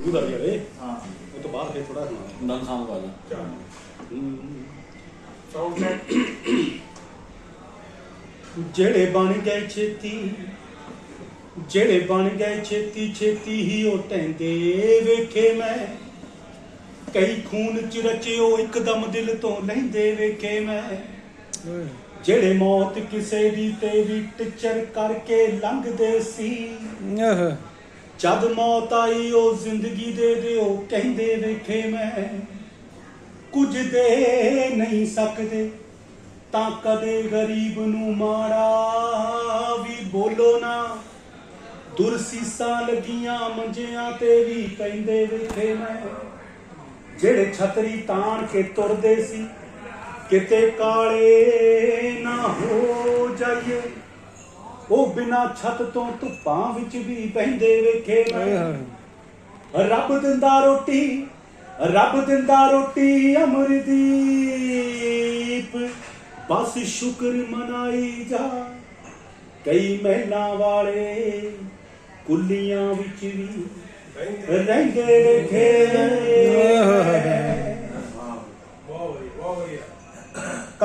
ਸ਼ੁਰੂ ਕਰ ਯਾਰੇ ਹਾਂ। ਉਹ ਤੋਂ ਬਾਅਦ ਫਿਰ ਥੋੜਾ ਸੁਣਾ ਦਨ ਸਾਊਂਡ ਵਾਲਾ ਸਾਊਂਡ ਜਿਹੜੇ ਬਣ ਗਏ ਛੇਤੀ ਜਿਹੜੇ ਬਣ ਗਏ ਛੇਤੀ ਛੇਤੀ ਹੀ ਉਹ ਟੈਂਦੇ ਵੇਖੇ ਮੈਂ। ਕਈ ਖੂਨ ਚ ਰਚਿਓ ਇੱਕਦਮ ਦਿਲ ਤੋਂ ਲੈਂਦੇ ਵੇਖੇ ਮੈਂ। ਜਿਹੜੇ ਮੌਤ ਕਿਸੇ ਦੀ ਤੇ ਵੀ ਟਿਚਰ ਕਰਕੇ ਲੰਘਦੇ ਸੀ। ਆਹ ਜਦ ਮੌਤ ਆਈ, ਉਹ ਜ਼ਿੰਦਗੀ ਦੇ ਦਿਓ, ਕਹਿੰਦੇ ਵੇਖੇ ਮੈਂ, ਕੁਝ ਦੇ ਨਹੀਂ ਸਕਦੇ। ਤਾਂ ਕਦੇ ਗਰੀਬ ਨੂੰ ਮਾੜਾ ਵੀ ਬੋਲੋ ਨਾ। ਦੁਰਸੀਸਾਂ ਲਗੀਆਂ ਮੰਜਿਆਂ ਤੇ ਵੀ ਕਹਿੰਦੇ ਵੇਖੇ ਮੈਂ। ਜਿਹੜੇ ਛਤਰੀ ਤਾਣ ਕੇ ਤੁਰਦੇ ਸੀ, ਕਿਤੇ ਕਾਲੇ ਨਾ ਹੋ ਜਾਈਏ। ਉਹ ਬਿਨਾ ਛੱਤ ਤੋਂ ਧੁੱਪਾਂ ਵਿੱਚ ਵੀ ਬਹਿੰਦੇ ਵੇਖੇ ਮੈਂ। ਰੱਬ ਦਿੰਦਾ ਰੋਟੀ ਰੱਬ ਦਿੰਦਾ ਰੋਟੀ ਅਮਰਦੀਪ। ਬਸ ਸ਼ੁਕਰ ਮਨਾਈ ਜਾ। ਕਈ ਮਹਿਲਾਂ ਵਾਲੇ ਕੁੱਲੀਆਂ ਵਿੱਚ ਵੀ ਰਹਿੰਦੇ ਵੇਖੇ।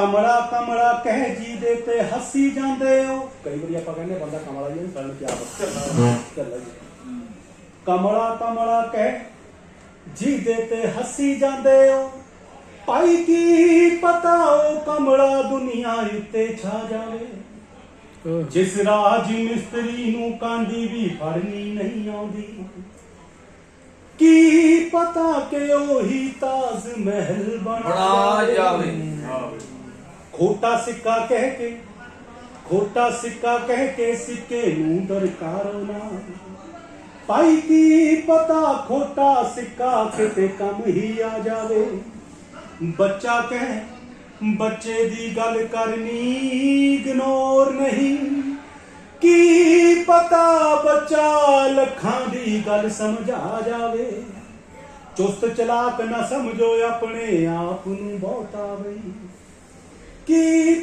ਕਮਲਾ ਕਮਲਾ ਕਹਿ ਜੀ ਦੇ ਤੇ ਹੱਸੀ ਜਾਂਦੇ ਹੋ। ਕਈ ਵਾਰੀ ਆਪਾਂ ਕਹਿੰਦੇ ਬੰਦਾ ਕਮਲਾ ਜੀ ਸਾਨੂੰ ਕੀ ਪਤਾ ਚੱਲ ਜੀ। ਕਮਲਾ ਕਮਲਾ ਕਹਿ ਜੀ ਦੇ ਤੇ ਹੱਸੀ ਜਾਂਦੇ ਹੋ। ਭਾਈ ਕੀ ਪਤਾ ਉਹ ਕਮਲਾ ਦੁਨੀਆ ਉੱਤੇ ਛਾ ਜਾਵੇ। ਜਿਸ ਰਾਜ ਮਿਸਤਰੀ ਨੂੰ ਕਾਂਡੀ ਵੀ ਫੜਨੀ ਨਹੀਂ ਆਉਂਦੀ। ਕੀ ਪਤਾ ਕਿ ਉਹੀ ਤਾਜ ਮਹਿਲ ਬਣਾ ਬਣਾ ਜਾਵੇ। ਖੋਟਾ ਸਿੱਕਾ ਕਹਿ ਕੇ, ਖੋਟਾ ਸਿੱਕਾ ਕਹਿ ਕੇ ਸਿੱਕੇ ਨੂੰ ਦਰਕਾਰੋ ਨਾ। ਭਾਈ ਕੀ ਪਤਾ ਖੋਟਾ ਸਿੱਕਾ ਕਿਤੇ ਕੰਮ ਹੀ ਆ ਜਾਵੇ। ਬੱਚਾ ਕਹਿ, ਬੱਚੇ ਦੀ ਗੱਲ ਕਰਨੀ ਇਗਨੋਰ ਨਹੀਂ। ਕੀ ਪਤਾ ਬੱਚਾ ਲੱਖਾਂ ਦੀ ਗੱਲ ਸਮਝਾ ਜਾਵੇ। ਚੁਸਤ ਚਲਾਕ ਨਾ ਸਮਝੋ ਆਪਣੇ ਆਪ ਨੂੰ ਬਹੁਤਾ ਬਈ।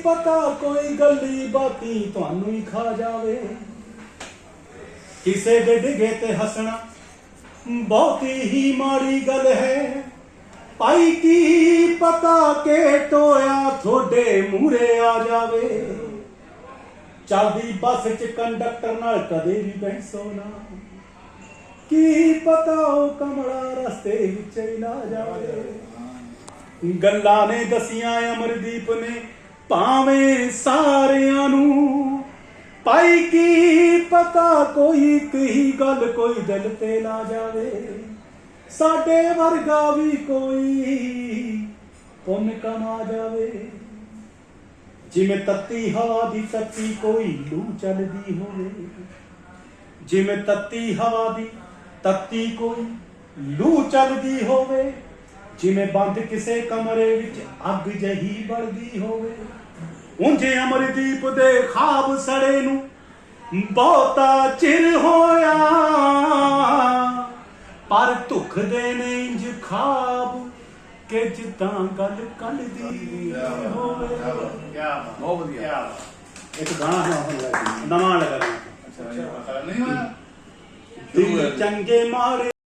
ਪਤਾ ਕੋਈ ਗੱਲੀ ਬਾਤੀ ਤੁਹਾਨੂੰ ਹੀ ਖਾ ਜਾਵੇ। ਕਿਸੇ ਦੇ ਡਿਗੇ ਤੇ ਹੱਸਣਾ ਬਹੁਤੀ ਹੀ ਮਾੜੀ ਗੱਲ ਹੈ। ਭਾਈ ਕੀ ਪਤਾ ਕਿ ਟੋਇਆ ਤੁਹਾਡੇ ਮੂਹਰੇ ਆ ਜਾਵੇ। ਚੱਲਦੀ ਬੱਸ 'ਚ ਕੰਡਕਟਰ ਨਾਲ ਕਦੇ ਵੀ ਬਹਿਸੋ ਨਾ। ਕੀ ਪਤਾ ਉਹ ਕਮਲਾ ਰਸਤੇ ਵਿੱਚ ਹੀ ਨਾ ਜਾਵੇ। ਗੱਲਾਂ ਨੇ ਦਸੀਆਂ ਅਮਰਦੀਪ ਨੇ ਭਾਵੇਂ ਸਾਰਿਆਂ ਨੂੰ। ਪਾਈ ਕੀ ਪਤਾ ਕੋਈ ਇੱਕ ਗੱਲ ਕੋਈ ਦਿਲ ਤੇ ਲਾ ਜਾਵੇ? ਸਾਡੇ ਵਰਗਾ ਵੀ ਕੋਈ ਪੁੰਨ ਕਮਾ ਜਾਵੇ। ਜਿਵੇਂ ਤੱਤੀ ਹਵਾ ਦੀ ਤੱਤੀ ਕੋਈ ਲੂ ਚੱਲਦੀ ਹੋਵੇ। ਜਿਵੇਂ ਤੱਤੀ ਹਵਾ ਦੀ ਤੱਤੀ ਕੋਈ ਲੂ ਚੱਲਦੀ ਹੋਵੇ। ਜਿਵੇਂ ਬੰਦ ਕਿਸੇ ਕਮਰੇ ਵਿੱਚ ਅੱਗ ਜਹੀ ਬਲਦੀ ਹੋਵੇ। ਉਂਝੇ ਅਮਰਦੀਪ ਦੇ ਖਾਬ ਸੜੇ ਨੂੰ ਬਹੁਤਾ ਚਿਰ ਹੋਇਆ। ਪਰ ਧੁਖਦੇ ਨੇ ਇੰਜ ਖਾਬ ਕਿ ਜਿੱਦਾਂ ਗੱਲ ਕੱਲ ਦੀ ਹੋਵੇ। ਬਹੁਤ ਵਧੀਆ। ਇੱਕ ਗਾਣਾ ਲੱਗਾ ਨਵਾਂ ਲੱਗਾ ਅੱਛਾ ਨਹੀਂ ਹੋਇਆ। ਦਿਲ ਚੰਗੇ ਮਾਰੇ